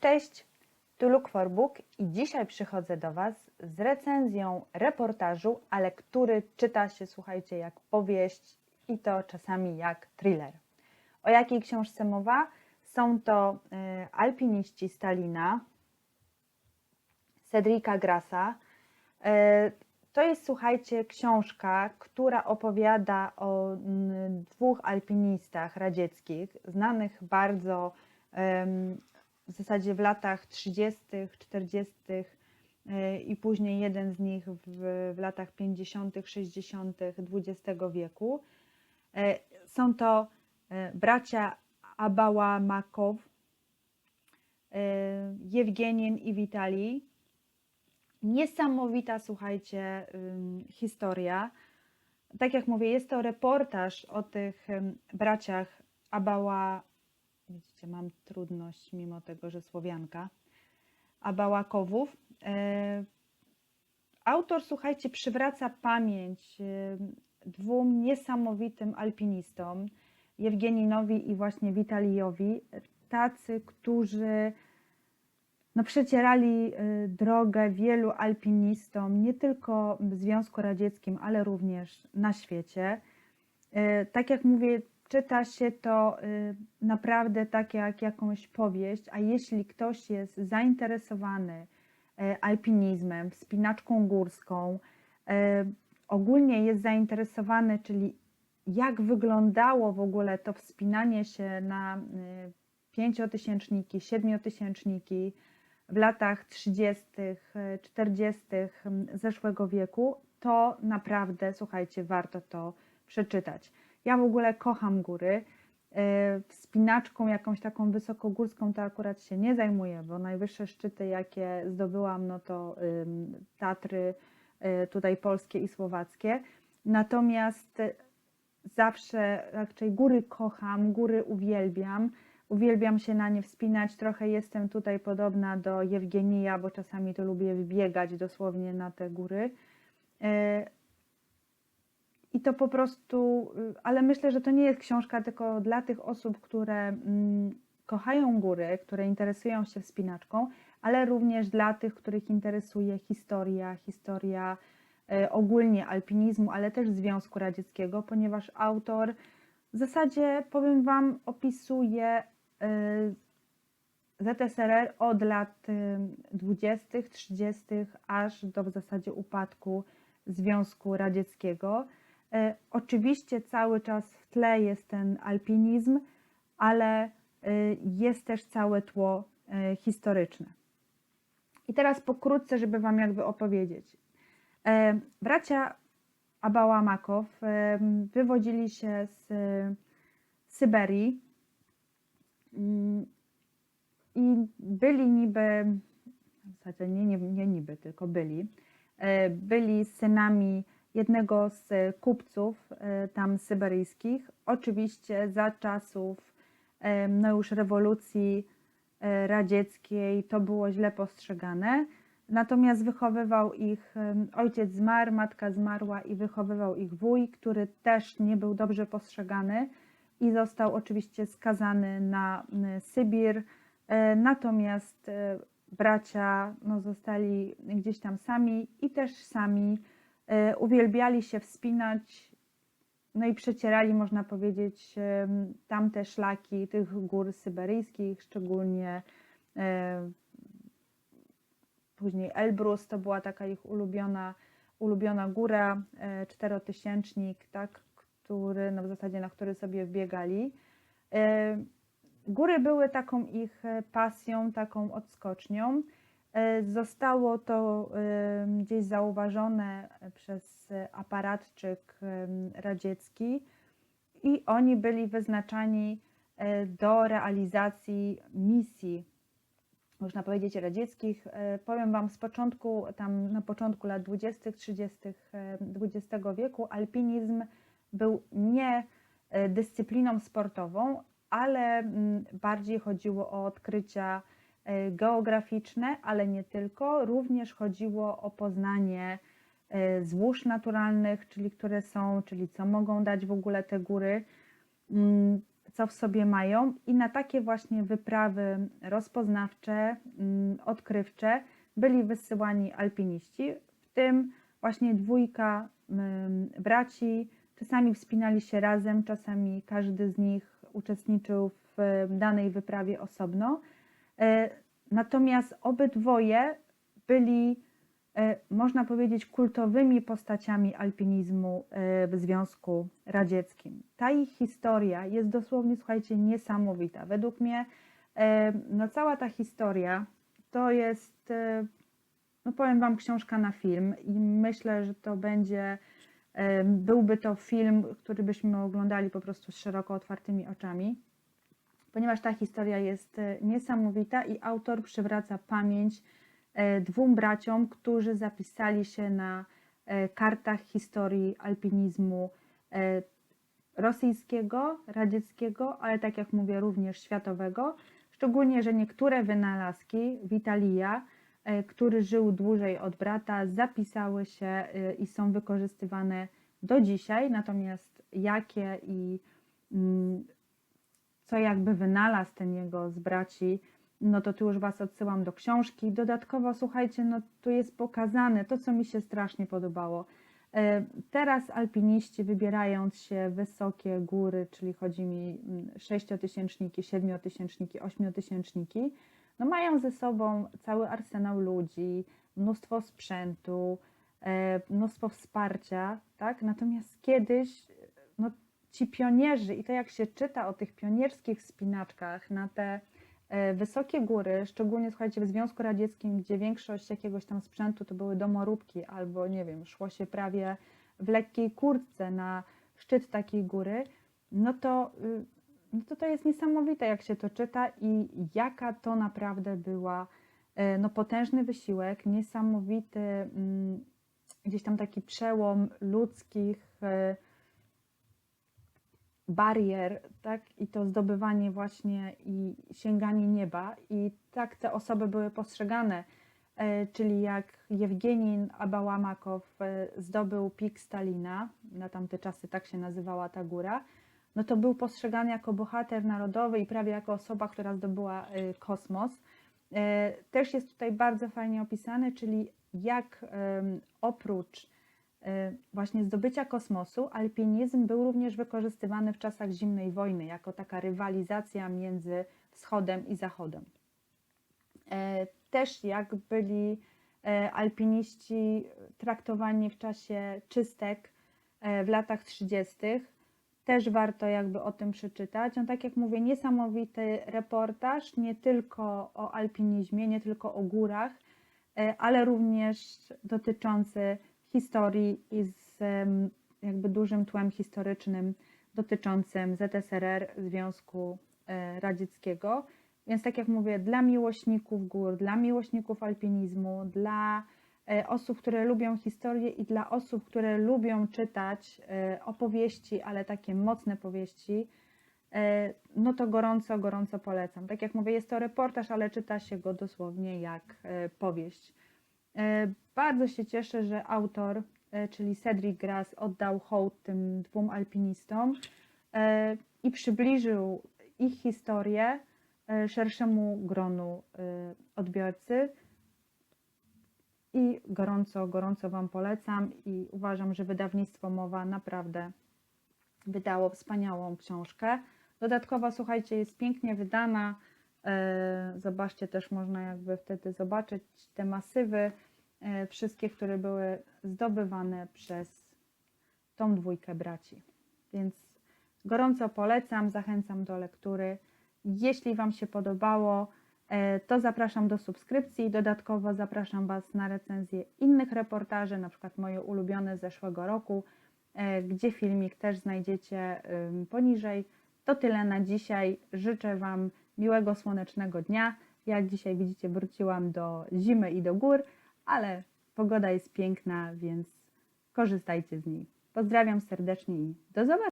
Cześć, tu Look for Book i dzisiaj przychodzę do Was z recenzją reportażu, ale który czyta się, słuchajcie, jak powieść i to czasami jak thriller. O jakiej książce mowa? Są to y, alpiniści Stalina, Cedrika Grasa. Y, to jest, słuchajcie, książka, która opowiada o dwóch alpinistach radzieckich, znanych bardzo w zasadzie w latach 30., 40. e, i później jeden z nich w, w latach 50., 60. XX wieku. E, Są to e, bracia Abałamakow, e, Jewgenien i Witalij. Niesamowita, słuchajcie, historia. Tak jak mówię, jest to reportaż o tych braciach Abała, widzicie, mam trudność mimo tego, że Słowianka, Abałakowów. E, Autor, słuchajcie, przywraca pamięć ym, dwóm niesamowitym alpinistom, Jewgeninowi i właśnie Witalijowi, tacy, którzy no, przecierali y, drogę wielu alpinistom, nie tylko w Związku Radzieckim, ale również na świecie. Tak jak mówię, czyta się to y, naprawdę tak jak jakąś powieść, a jeśli ktoś jest zainteresowany y, alpinizmem, wspinaczką górską, y, ogólnie jest zainteresowany, czyli jak wyglądało w ogóle to wspinanie się na pięciotysięczniki, siedmiotysięczniki, w latach 30., 40. zeszłego wieku, to naprawdę, słuchajcie, warto to przeczytać. Ja w ogóle kocham góry. E, Wspinaczką jakąś taką wysokogórską to akurat się nie zajmuję, bo najwyższe szczyty, jakie zdobyłam, no to Tatry y, tutaj polskie i słowackie. Natomiast zawsze raczej góry kocham, góry uwielbiam. Uwielbiam się na nie wspinać. Trochę jestem tutaj podobna do Jewgenija, bo czasami to lubię wbiegać dosłownie na te góry. I to po prostu, y, ale myślę, że to nie jest książka tylko dla tych osób, które mm, kochają góry, które interesują się wspinaczką, ale również dla tych, których interesuje historia, historia e, ogólnie alpinizmu, ale też Związku Radzieckiego, ponieważ autor w zasadzie, powiem Wam, opisuje y, ZSRR od lat y, 20., 30., aż do w zasadzie upadku Związku Radzieckiego. Y, Oczywiście cały czas w tle jest ten alpinizm, ale y, jest też całe tło y, historyczne. I teraz pokrótce, żeby Wam jakby opowiedzieć. E, Bracia Abałamakow e, wywodzili się z e, Syberii Mm, i byli niby, w zasadzie nie, nie, nie niby, tylko byli, e, byli synami jednego z kupców e, tam syberyjskich, oczywiście za czasów e, no już rewolucji e, radzieckiej to było źle postrzegane, natomiast wychowywał ich, ojciec zmarł, matka zmarła i wychowywał ich wuj, który też nie był dobrze postrzegany i został oczywiście skazany na Sybir. E, Natomiast e, bracia no, zostali gdzieś tam sami i też sami e, uwielbiali się wspinać, no i przecierali, można powiedzieć, em, tamte szlaki tych gór syberyjskich, szczególnie e, później Elbrus to była taka ich ulubiona, ulubiona góra, e, czterotysięcznik, tak, który, no w zasadzie na który sobie wbiegali. E, Góry były taką ich e, pasją, taką odskocznią. E, Zostało to gdzieś zauważone przez aparatczyk radziecki i oni byli wyznaczani e, do realizacji misji, można powiedzieć, radzieckich. E, Powiem Wam, z początku, tam na początku lat 20., 30. e, XX wieku alpinizm był nie dyscypliną sportową, ale mm, bardziej chodziło o odkrycia geograficzne, ale nie tylko. Również chodziło o poznanie e, złóż naturalnych, czyli które są, czyli co mogą dać w ogóle te góry. Mm, co w sobie mają i na takie właśnie wyprawy rozpoznawcze, mm, odkrywcze byli wysyłani alpiniści, w tym właśnie dwójka mm, braci. Czasami wspinali się razem, czasami każdy z nich uczestniczył w danej wyprawie osobno. E, Natomiast obydwoje byli, e, można powiedzieć, kultowymi postaciami alpinizmu e, w Związku Radzieckim. Ta ich historia jest dosłownie, słuchajcie, niesamowita. Według mnie, no cała ta historia to jest, no powiem Wam, książka na film i myślę, że to będzie, byłby to film, który byśmy oglądali po prostu z szeroko otwartymi oczami ponieważ ta historia jest e, niesamowita i autor przywraca pamięć e, dwóm braciom, którzy zapisali się na e, kartach historii alpinizmu rosyjskiego, radzieckiego, ale tak jak mówię, również światowego. Szczególnie, że niektóre wynalazki Witalija, który żył dłużej od brata, zapisały się i są wykorzystywane do dzisiaj. Natomiast jakie i mm, co jakby wynalazł ten jego z braci, no to tu już Was odsyłam do książki. Dodatkowo, słuchajcie, no tu jest pokazane to, co mi się strasznie podobało. E, Teraz alpiniści wybierając się wysokie góry, czyli chodzi mi mm, sześciotysięczniki, siedmiotysięczniki, ośmiotysięczniki, no mają ze sobą cały arsenał ludzi, mnóstwo sprzętu, e, mnóstwo wsparcia, tak? Natomiast kiedyś no, ci pionierzy i to jak się czyta o tych pionierskich wspinaczkach na te e, wysokie góry, szczególnie słuchajcie w Związku Radzieckim, gdzie większość jakiegoś tam sprzętu to były domoróbki albo nie wiem, szło się prawie w lekkiej kurtce na szczyt takiej góry, no to, y, no to to jest niesamowite jak się to czyta i jaka to naprawdę była e, no potężny wysiłek, niesamowity mm, gdzieś tam taki przełom ludzkich e, barier, tak, i to zdobywanie właśnie i sięganie nieba. I tak te osoby były postrzegane, e, czyli jak Jewgenin Abałamakow e, zdobył pik Stalina, na tamte czasy tak się nazywała ta góra, no to był postrzegany jako bohater narodowy i prawie jako osoba, która zdobyła e, kosmos. Też jest tutaj bardzo fajnie opisane, czyli jak oprócz właśnie zdobycia kosmosu, alpinizm był również wykorzystywany w czasach zimnej wojny jako taka rywalizacja między wschodem i zachodem. E, też jak byli e, alpiniści traktowani w czasie czystek e, w latach 30., też warto jakby o tym przeczytać. No tak jak mówię, niesamowity reportaż, nie tylko o alpinizmie, nie tylko o górach, ale również dotyczący historii i z jakby dużym tłem historycznym dotyczącym ZSRR Związku e, Radzieckiego. Więc tak jak mówię, dla miłośników gór, dla miłośników alpinizmu, dla e, osób, które lubią historię i dla osób, które lubią czytać e, opowieści, ale takie mocne powieści, no to gorąco, gorąco polecam. Tak jak mówię, jest to reportaż, ale czyta się go dosłownie jak powieść. E, bardzo się cieszę, że autor, e, czyli Cedric Grass, oddał hołd tym dwóm alpinistom e, i przybliżył ich historię szerszemu gronu odbiorcy. I gorąco, gorąco Wam polecam i uważam, że wydawnictwo Mowa naprawdę wydało wspaniałą książkę. Dodatkowo, słuchajcie, jest pięknie wydana. Zobaczcie, też można jakby wtedy zobaczyć te masywy wszystkie, które były zdobywane przez tą dwójkę braci. Więc gorąco polecam, zachęcam do lektury. Jeśli Wam się podobało, e, to zapraszam do subskrypcji. Dodatkowo zapraszam Was na recenzję innych reportaży, na przykład moje ulubione z zeszłego roku, e, gdzie filmik też znajdziecie poniżej. To tyle na dzisiaj. Życzę Wam miłego, słonecznego dnia. Jak dzisiaj widzicie, wróciłam do zimy i do gór ale pogoda jest piękna, więc korzystajcie z niej. Pozdrawiam serdecznie i do zobaczenia.